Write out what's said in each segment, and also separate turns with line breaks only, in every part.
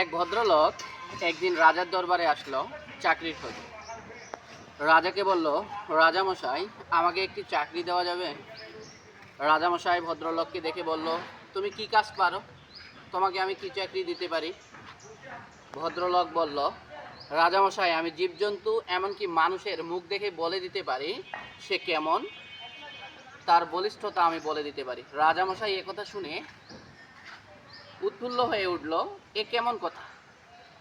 এক ভদ্রলোক একদিন রাজার দরবারে আসলো চাকরির খোঁজে। রাজাকে বলল, রাজামশাই, আমাকে একটি চাকরি দেওয়া যাবে? রাজামশাই ভদ্রলোককে দেখে বলল, তুমি কি কাজ পারো? তোমাকে আমি কি চাকরি দিতে পারি? ভদ্রলোক বলল, রাজামশাই, আমি জীবজন্তু, এমনকি মানুষের মুখ দেখে বলে দিতে পারি, সে কেমন? তার বলিষ্ঠতা আমি বলে দিতে পারি। রাজামশাই একথা শুনে উৎফুল্ল হয়ে উঠল, এ কেমন কথা?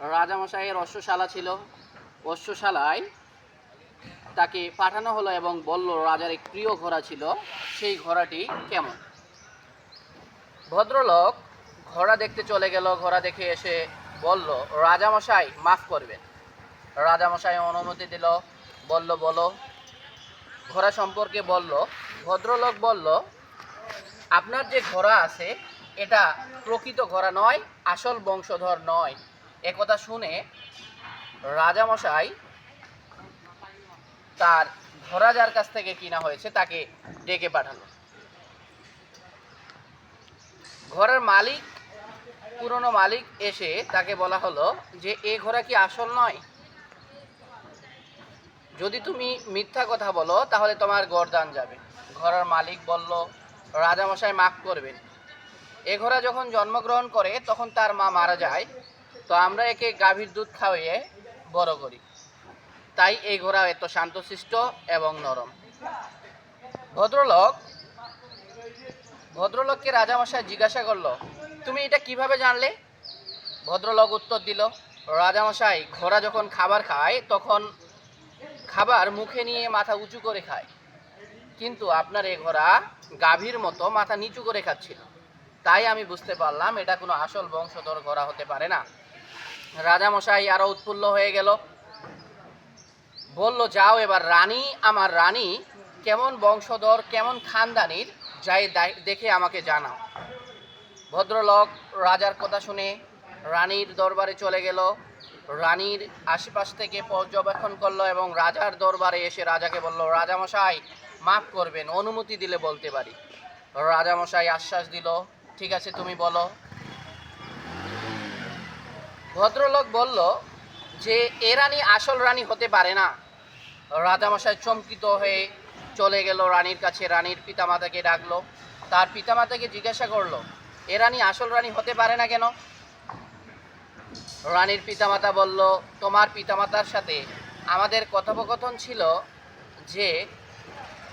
রাজামশাইয়ের অশ্বশালা ছিল। অশ্বশালায় তাকে পাঠানো হলো এবং বলল, রাজার এক প্রিয় ঘোড়া ছিল, সেই ঘোড়াটি কেমন? ভদ্রলোক ঘোড়া দেখতে চলে গেল। ঘোড়া দেখে এসে বলল, রাজামশাই, মাফ করবেন। রাজামশাই অনুমতি দিল, বলল, বলো। ঘোড়া সম্পর্কে বলল, ভদ্রলোক বলল, আপনার যে ঘোড়া আছে এটা প্রকৃত ঘোড়া নয়, আসল বংশধর নয়। একথা শুনে রাজামশাই তার ঘোড়া যার কাছ থেকে কিনা হয়েছে, তাকে ডেকে পাঠালো। ঘোড়ার মালিক, পুরনো মালিক এসে তাকে বলা হলো যে, এ ঘোড়া কি আসল নয়? যদি তুমি মিথ্যা কথা বলো, তাহলে তোমার গরদান যাবে। ঘোড়ার মালিক বলল, রাজামশাই, মাফ করবেন। এ ঘোড়া যখন জন্মগ্রহণ করে, তখন তার মা মারা যায়। তো আমরা একে গাভীর দুধ খাওয়িয়ে বড় করি। তাই এই ঘোড়া এত শান্তশিষ্ট এবং নরম। ভদ্রলোক, ভদ্রলোককে রাজামশাই জিজ্ঞাসা করল, তুমি এটা কীভাবে জানলে? ভদ্রলোক উত্তর দিল, রাজামশাই, ঘোড়া যখন খাবার খায়, তখন খাবার মুখে নিয়ে মাথা উঁচু করে খায়। কিন্তু আপনার এ ঘোড়া গাভীর মতো মাথা নিচু করে খাচ্ছিল। তাই আমি বুঝতে পারলাম এটা কোনো আসল বংশধর ঘোড়া হতে পারে না। রাজামশাই আরও উৎফুল্ল হয়ে গেল। বলল, যাও এবার রানী, আমার রানী, কেমন বংশধর, কেমন খানদানির, যাই দেখে আমাকে জানাও। ভদ্রলোক রাজার কথা শুনে রানীর দরবারে চলে গেল। রানীর আশেপাশ থেকে পর্যবেক্ষণ করল এবং রাজার দরবারে এসে রাজাকে বলল, রাজামশাই, মাফ করবেন, অনুমতি দিলে বলতে পারি। রাজামশাই আশ্বাস দিল ঠিক আছে, তুমি বলো। ভদ্রলোক বলল যে, এ রানী আসল রানী হতে পারে না। রাজামশাই চমকিত হয়ে চলে গেল রানীর কাছে। রানীর পিতামাতাকে ডাকলো। তার পিতামাতাকে জিজ্ঞাসা করল, এ রানী আসল রানী হতে পারে না কেন? রানীর পিতামাতা বলল, তোমার পিতামাতার সাথে আমাদের কথোপকথন ছিল যে,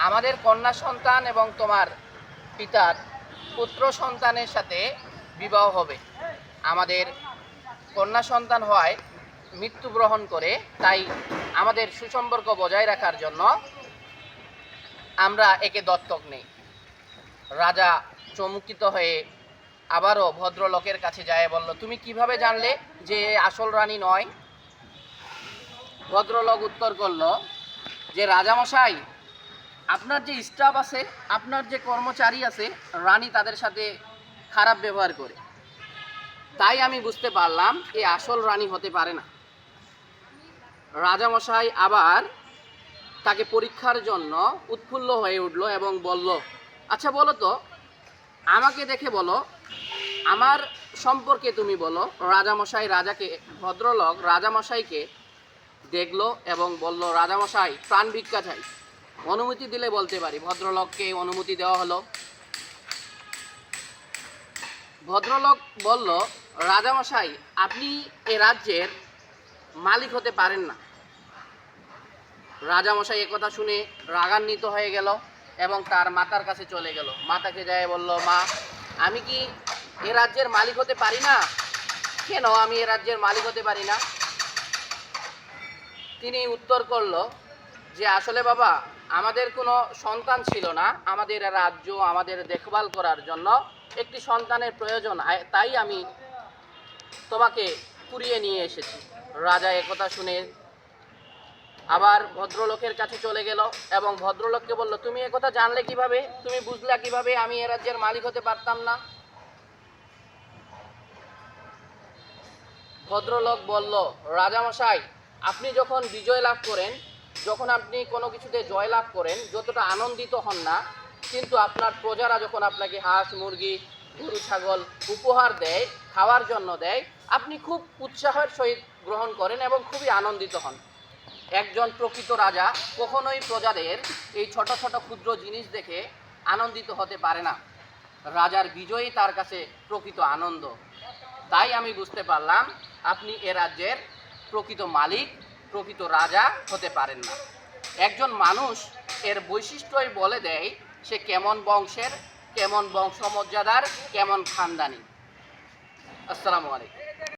আমাদের কন্যা সন্তান এবং তোমার পিতার পুত্র সন্তানের সাথে বিবাহ হবে। আমাদের কন্যা সন্তান হওয়ায় মৃত্যুবরণ করে, তাই আমাদের সুসম্পর্ক বজায় রাখার জন্য আমরা একে দত্তক নেই। রাজা চমকিত হয়ে আবারও ভদ্রলোকের কাছে যায়, বলল, তুমি কীভাবে জানলে যে আসল রানী নয়? ভদ্রলোক উত্তর করল যে, রাজামশাই আপনার যে স্টাফ আছে, আপনার যে কর্মচারী আছে, রানী তাদের সাথে খারাপ ব্যবহার করে। তাই আমি বুঝতে পারলাম এ আসল রানী হতে পারে না। রাজামশাই আবার তাকে পরীক্ষার জন্য উৎফুল্ল হয়ে উঠল এবং বলল আচ্ছা বলো তো, আমাকে দেখে বলো, আমার সম্পর্কে তুমি বলো। রাজামশাই রাজাকে, ভদ্রলোক রাজামশাইকে দেখল এবং বলল, রাজামশাই, প্রাণ ভিক্ষা চাই। অনুমতি দিলে বলতে পারি। ভদ্রলোককে অনুমতি দেওয়া হলো। ভদ্রলোক বলল, রাজামশাই, আপনি এ রাজ্যের মালিক হতে পারেন না। রাজামশাই একথা শুনে রাগান্বিত হয়ে গেল এবং তার মাতার কাছে চলে গেল। মাতাকে যায় বলল, মা, আমি কি এ রাজ্যের মালিক হতে পারি না? কেন? আমি এ রাজ্যের মালিক হতে পারি না? তিনি উত্তর করল যে, আসলে বাবা আমাদের কোনো সন্তান ছিল না, আমাদের রাজ্য, আমাদের দেখভাল করার জন্য একটি সন্তানের প্রয়োজন তাই আমি তোমাকে কুড়িয়ে নিয়ে এসেছি। রাজা একথা শুনে আবার ভদ্রলোকের কাছে চলে গেল এবং ভদ্রলোককে বলল, তুমি একথা জানলে কীভাবে? তুমি বুঝলা কীভাবে আমি এ রাজ্যের মালিক হতে পারতাম না? ভদ্রলোক বলল, রাজামশাই, আপনি যখন বিজয় লাভ করেন যখন আপনি কোনো কিছুতে জয় লাভ করেন, যতটা আনন্দিত হন না, কিন্তু আপনার প্রজারা যখন আপনাকে হাঁস, মুরগি, গরু, ছাগল উপহার দেয়, খাওয়ার জন্য দেয়, আপনি খুব উৎসাহের সহিত গ্রহণ করেন এবং খুবই আনন্দিত হন। একজন প্রকৃত রাজা কখনোই প্রজাদের এই ছোট ছোট ক্ষুদ্র জিনিস দেখে আনন্দিত হতে পারে না। রাজার বিজয়ই তার কাছে প্রকৃত আনন্দ। তাই আমি বুঝতে পারলাম, আপনি এ রাজ্যের প্রকৃত মালিক প্রকৃত রাজা হতে পারেন না। একজন মানুষ এর বৈশিষ্ট্যই বলে দেয়, সে কেমন বংশের, কেমন বংশমর্যাদার, কেমন খানদানি। আসসালামু আলাইকুম।